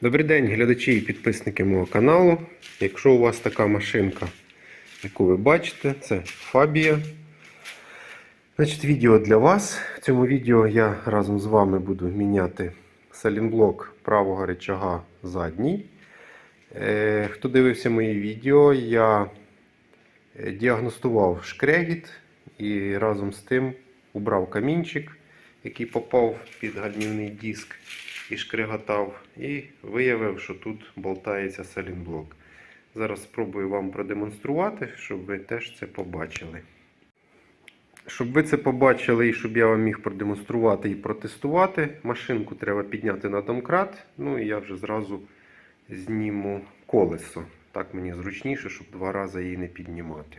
Добрий день, глядачі і підписники мого каналу. Якщо у вас така машинка, яку ви бачите, це Фабія. Значить, відео для вас. В цьому відео я разом з вами буду міняти салінблок правого рычага задній. Е, Хто дивився мої відео, я е, діагностував шкрегіт і разом з тим убрав камінчик, який попав під гальмівний диск і шкриготав, і виявив, що тут болтається салінблок. Зараз спробую вам продемонструвати, щоб ви теж це побачили. Щоб ви це побачили і щоб я вам міг продемонструвати і протестувати, машинку треба підняти на домкрат. Ну і я вже зразу зніму колесо. Так мені зручніше, щоб два рази її не піднімати.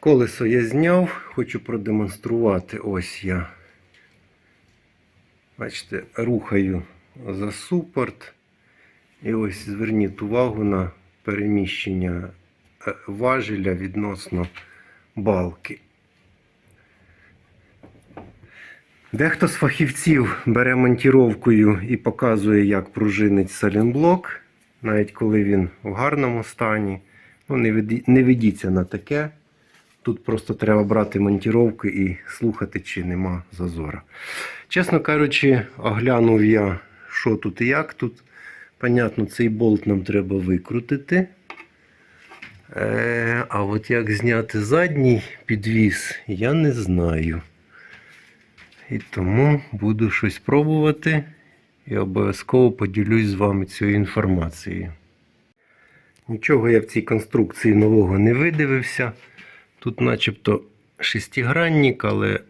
Колесо я зняв, хочу продемонструвати. Ось я. Бачите, рухаю за супорт. І ось зверніть увагу на переміщення е, важеля відносно балки. Дехто з фахівців бере монтіровкою і показує, як пружинить салінблок, навіть коли він в гарному стані. Ну, не ведіться на таке. Тут просто треба брати монтіровку і слухати, чи нема зазора. Чесно кажучи, оглянув я, що тут і як тут. Понятно, цей болт нам треба викрутити. Е, а от як зняти задній підвіс, я не знаю. І тому буду щось пробувати і обов'язково поділюсь з вами цією інформацією. Нічого я в цій конструкції нового не видивився. Тут начебто шестигранник, але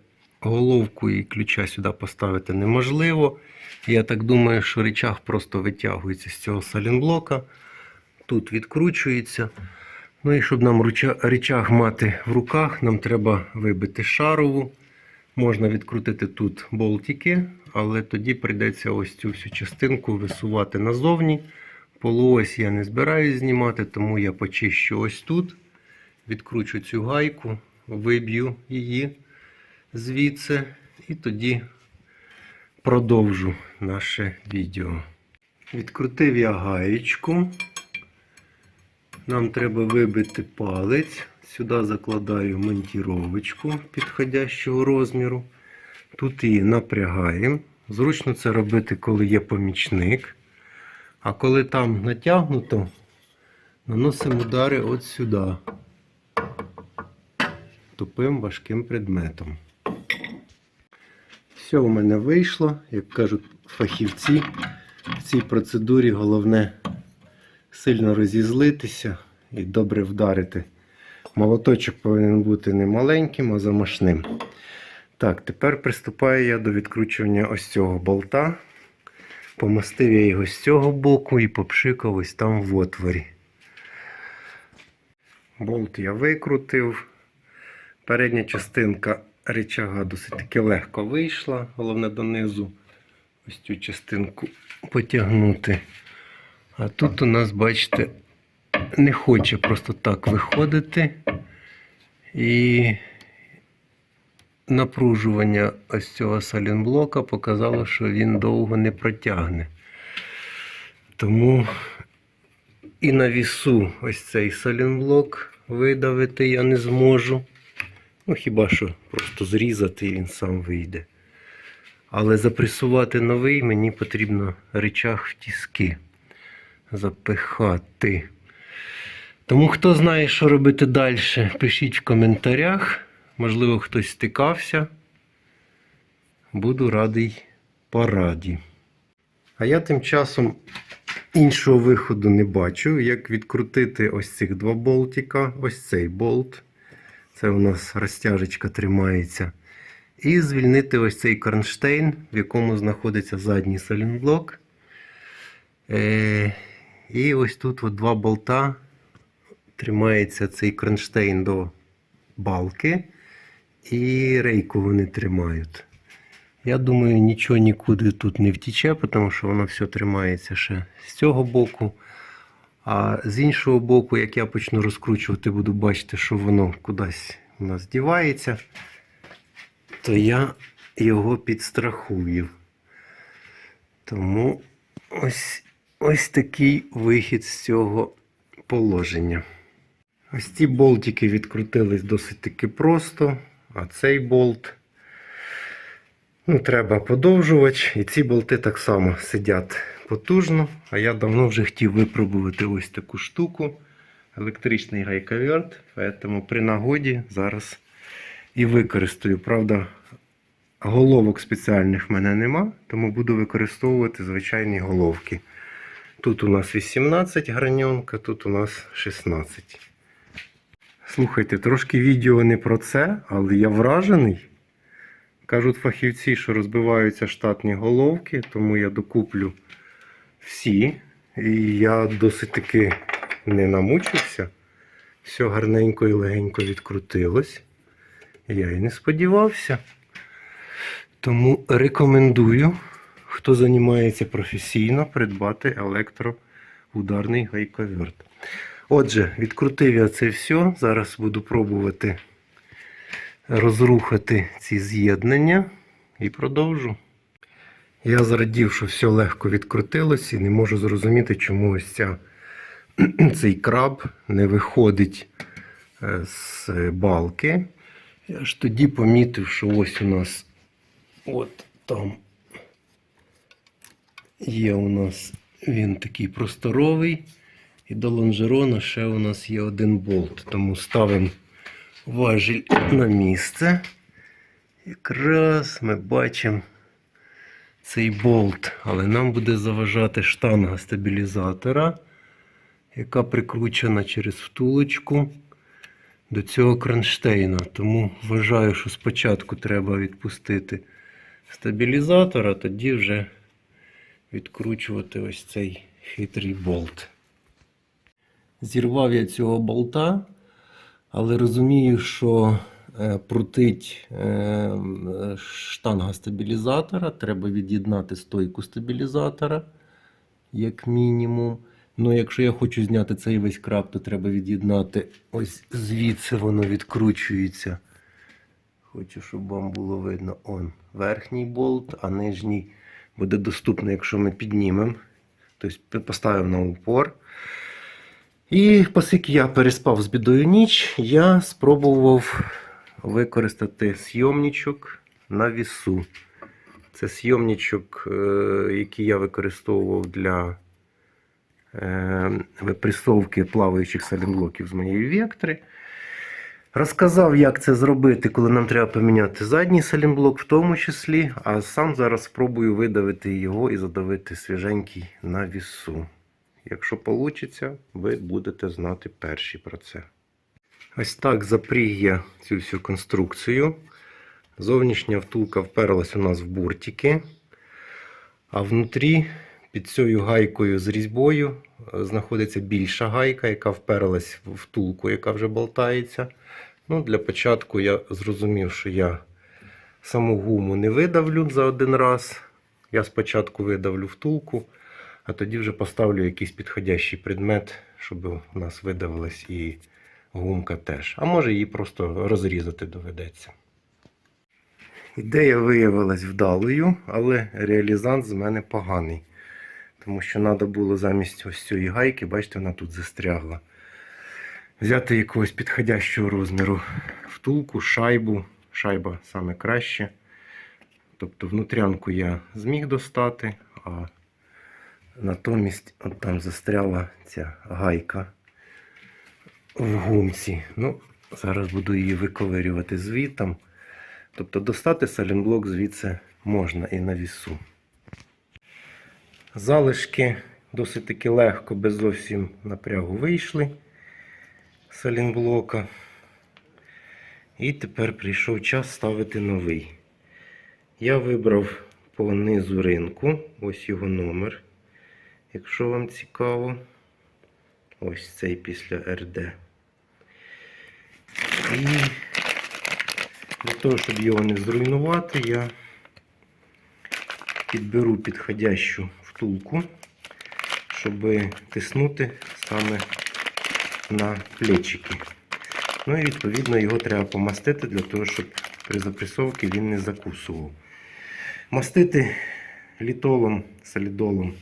головку і ключа сюди поставити неможливо. Я так думаю, що речах просто витягується з цього салінблока. Тут відкручується. Ну і щоб нам речах мати в руках, нам треба вибити шарову. Можна відкрутити тут болтики, але тоді прийдеться ось цю всю частинку висувати назовні. Полуось я не збираюсь знімати, тому я почищу ось тут. Відкручу цю гайку, виб'ю її звідси і тоді продовжу наше відео. Відкрутив я гаєчку. Нам треба вибити палець. Сюди закладаю монтіровочку підходящого розміру. Тут її напрягаємо. Зручно це робити, коли є помічник. А коли там натягнуто, наносимо удари от сюди. Тупим важким предметом. Все у мене вийшло, як кажуть фахівці. В цій процедурі головне сильно розізлитися і добре вдарити. Молоточок повинен бути не маленьким, а замашним. Так, тепер приступаю я до відкручування ось цього болта. Помастив я його з цього боку і попшикав ось там в отворі. Болт я викрутив. Передня частинка рычага досить таки легко вийшла. Головне донизу ось цю частинку потягнути. А тут у нас, бачите, не хоче просто так виходити. І напружування ось цього салінблока показало, що він довго не протягне. Тому і на вісу ось цей салінблок видавити я не зможу. Ну, хіба що просто зрізати і він сам вийде. Але запресувати новий мені потрібно речах в тіски запихати. Тому хто знає, що робити далі, пишіть в коментарях. Можливо, хтось стикався. Буду радий пораді. А я тим часом іншого виходу не бачу, як відкрутити ось цих два болтика, ось цей болт. Це у нас розтяжечка тримається. І звільнити ось цей кронштейн, в якому знаходиться задній салінблок. Е, і ось тут от два болта тримається цей кронштейн до балки, і рейку вони тримають. Я думаю, нічого нікуди тут не втіче, тому що воно все тримається ще з цього боку. А з іншого боку, як я почну розкручувати, буду бачити, що воно кудись у нас дівається, то я його підстрахую. Тому ось, ось такий вихід з цього положення. Ось ці болтики відкрутились досить таки просто, а цей болт. Ну, треба подовжувач, і ці болти так само сидять потужно. А я давно вже хотів випробувати ось таку штуку. Електричний гайковерт. Тому при нагоді зараз і використаю. Правда, головок спеціальних в мене нема, тому буду використовувати звичайні головки. Тут у нас 18 граньонка, тут у нас 16. Слухайте, трошки відео не про це, але я вражений. Кажуть фахівці, що розбиваються штатні головки, тому я докуплю всі. І я досить таки не намучився. Все гарненько і легенько відкрутилось. Я і не сподівався. Тому рекомендую, хто займається професійно, придбати електроударний гайковерт. Отже, відкрутив я це все. Зараз буду пробувати розрухати ці з'єднання і продовжу. Я зрадів, що все легко відкрутилось і не можу зрозуміти, чому ось ця, цей краб не виходить е, з балки. Я ж тоді помітив, що ось у нас от там є у нас він такий просторовий. І до лонжерона ще у нас є один болт. Тому ставимо важіль на місце. Якраз ми бачимо цей болт, але нам буде заважати штанга стабілізатора, яка прикручена через втулочку до цього кронштейна. Тому вважаю, що спочатку треба відпустити стабілізатор, а тоді вже відкручувати ось цей хитрий болт. Зірвав я цього болта, але розумію, що прутить е, штанга стабілізатора. Треба від'єднати стойку стабілізатора, як мінімум. Ну, якщо я хочу зняти цей весь краб, то треба від'єднати ось звідси воно відкручується. Хочу, щоб вам було видно он верхній болт, а нижній буде доступно, якщо ми піднімемо. Тобто поставимо на упор. І оскільки я переспав з бідою ніч, я спробував використати сйомничок на вісу. Це сйомничок, е, який я використовував для е, випресовки плаваючих салінблоків з моєї вектори. Розказав, як це зробити, коли нам треба поміняти задній салінблок, в тому числі, а сам зараз спробую видавити його і задавити свіженький на вісу. Якщо вийде, ви будете знати перші про це. Ось так запріг я цю всю конструкцію. Зовнішня втулка вперлась у нас в буртики, а внутрі під цією гайкою з різьбою е, знаходиться більша гайка, яка вперлась в втулку, яка вже болтається. Ну, Для початку я зрозумів, що я саму гуму не видавлю за один раз. Я спочатку видавлю втулку, а тоді вже поставлю якийсь підходящий предмет, щоб у нас видавилась і гумка теж. А може її просто розрізати доведеться. Ідея виявилась вдалою, але реалізант з мене поганий. Тому що треба було замість ось цієї гайки, бачите, вона тут застрягла. Взяти якогось підходящого розміру втулку, шайбу. Шайба саме краще. Тобто внутрянку я зміг достати, а натомість от там застряла ця гайка в гумці. Ну, Зараз буду її виковирювати звітом. Тобто достати салінблок звідси можна і на вісу. Залишки досить таки легко, без зовсім напрягу вийшли салінблока. І тепер прийшов час ставити новий. Я вибрав по низу ринку, ось його номер, якщо вам цікаво. Ось цей після РД. І для того, щоб його не зруйнувати, я підберу підходящу втулку, щоб тиснути саме на плечики. Ну і відповідно його треба помастити для того, щоб при запресовці він не закусував. Мастити літолом, солідолом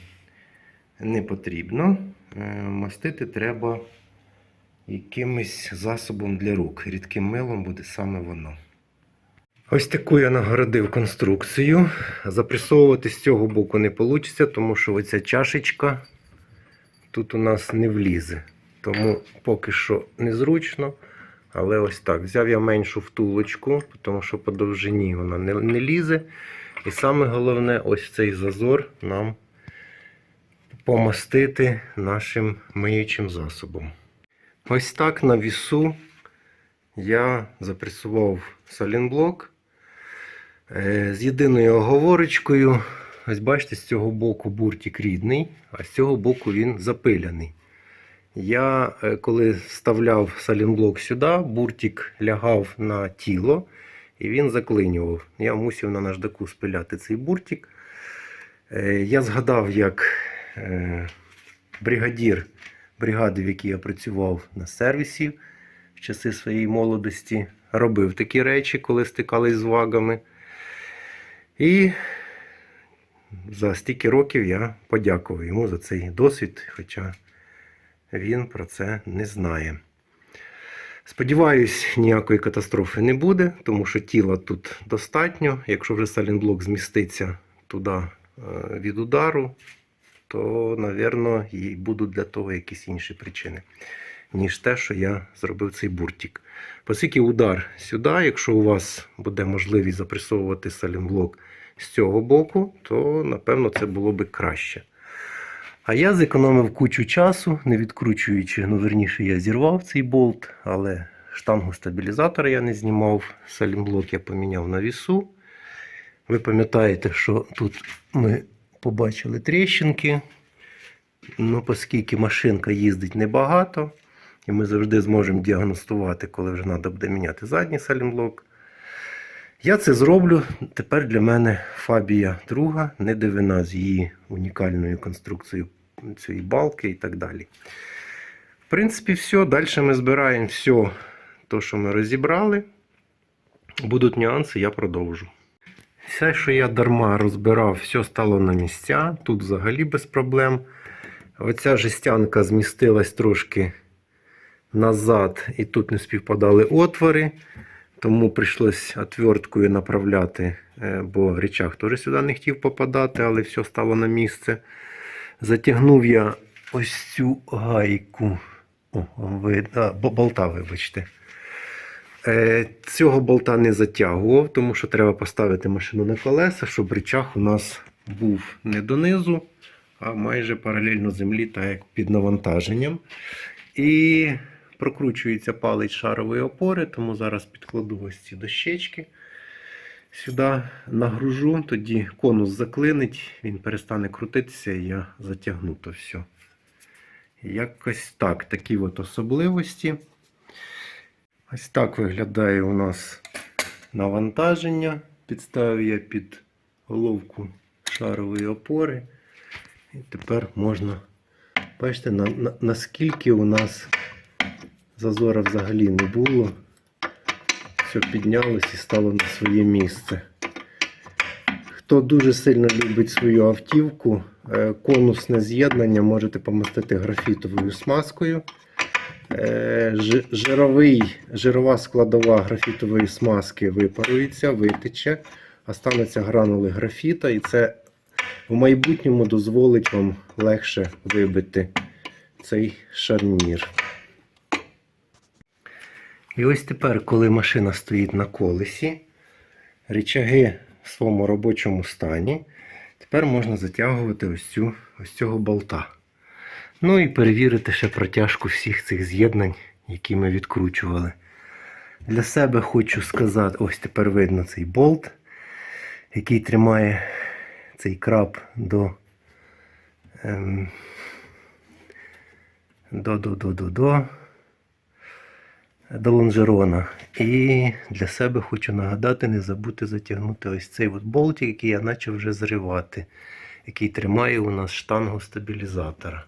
не потрібно. Е, Мастити треба якимось засобом для рук. Рідким милом буде саме воно. Ось таку я нагородив конструкцію. Запресовувати з цього боку не вийде, тому що оця чашечка тут у нас не влізе. Тому поки що незручно. Але ось так. Взяв я меншу втулочку, тому що по довжині вона не, не лізе. І саме головне, ось цей зазор нам помастити нашим миючим засобом. Ось так на вісу я запресував салінблок е, з єдиною оговорочкою. Ось бачите, з цього боку буртик рідний, а з цього боку він запиляний. Я, е, коли вставляв салінблок сюди, буртик лягав на тіло і він заклинював. Я мусив на наждаку спиляти цей буртик. Е, Я згадав, як бригадір бригади, в якій я працював на сервісі в часи своєї молодості, робив такі речі, коли стикались з вагами. І за стільки років я подякував йому за цей досвід, хоча він про це не знає. Сподіваюсь, ніякої катастрофи не буде, тому що тіла тут достатньо. Якщо вже салінблок зміститься туди е, від удару, то, напевно, і будуть для того якісь інші причини, ніж те, що я зробив цей буртик. Оскільки удар сюди, якщо у вас буде можливість запресовувати салінблок з цього боку, то напевно це було би краще. А я зекономив кучу часу, не відкручуючи, ну верніше, я зірвав цей болт, але штангу стабілізатора я не знімав, салінблок я поміняв на вісу. Ви пам'ятаєте, що тут ми побачили тріщинки. Ну, оскільки машинка їздить небагато, і ми завжди зможемо діагностувати, коли вже треба буде міняти задній салінблок. Я це зроблю. Тепер для мене Фабія друга, не дивина з її унікальною конструкцією цієї балки і так далі. В принципі, все. Далі ми збираємо все, то, що ми розібрали. Будуть нюанси, я продовжу. Все, що я дарма розбирав, все стало на місця. Тут взагалі без проблем. Оця жестянка змістилась трошки назад, і тут не співпадали отвори. Тому прийшлось отверткою направляти, е, бо речах теж сюди не хотів попадати, але все стало на місце. Затягнув я ось цю гайку. О, ви, а, болта, вибачте. Е, Цього болта не затягував, тому що треба поставити машину на колеса, щоб речах у нас був не донизу, а майже паралельно землі, так як під навантаженням. І прокручується палець шарової опори, тому зараз підкладу ось ці дощечки. Сюди нагружу, тоді конус заклинить, він перестане крутитися, і я затягну то все. Якось так, такі от особливості. Ось так виглядає у нас навантаження. Підставив я під головку шарової опори. І тепер можна, бачите, на, на, наскільки у нас зазора взагалі не було. Все піднялось і стало на своє місце. Хто дуже сильно любить свою автівку, е, конусне з'єднання можете помастити графітовою смазкою. Е, жи- Жировий, жирова складова графітової смазки випарується, витече, остануться гранули графіта, і це в майбутньому дозволить вам легше вибити цей шарнір. І ось тепер, коли машина стоїть на колесі, речаги в своєму робочому стані, тепер можна затягувати ось, цю, ось цього болта. Ну і перевірити ще протяжку всіх цих з'єднань, які ми відкручували. Для себе хочу сказати, ось тепер видно цей болт, який тримає цей краб до, ем, до, до, до, до, до, до лонжерона. І для себе хочу нагадати, не забути затягнути ось цей от болтик, який я почав вже зривати, який тримає у нас штангу стабілізатора.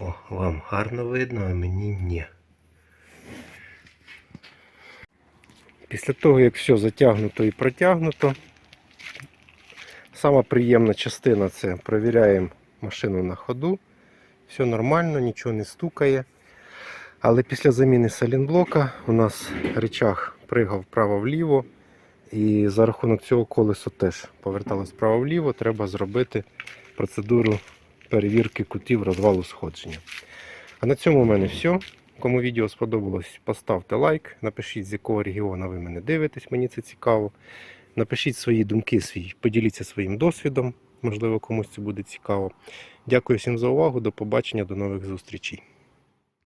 О, вам гарно видно, а мені ні. Після того, як все затягнуто і протягнуто, сама приємна частина це перевіряємо машину на ходу. Все нормально, нічого не стукає. Але після заміни салінблока у нас речах пригав вправо-вліво. І за рахунок цього колесо теж поверталось вправо-вліво. Треба зробити процедуру перевірки кутів розвалу сходження. А на цьому в мене все. Кому відео сподобалось, поставте лайк, напишіть, з якого регіону ви мене дивитесь, мені це цікаво. Напишіть свої думки, свій, поділіться своїм досвідом, можливо, комусь це буде цікаво. Дякую всім за увагу, до побачення, до нових зустрічей.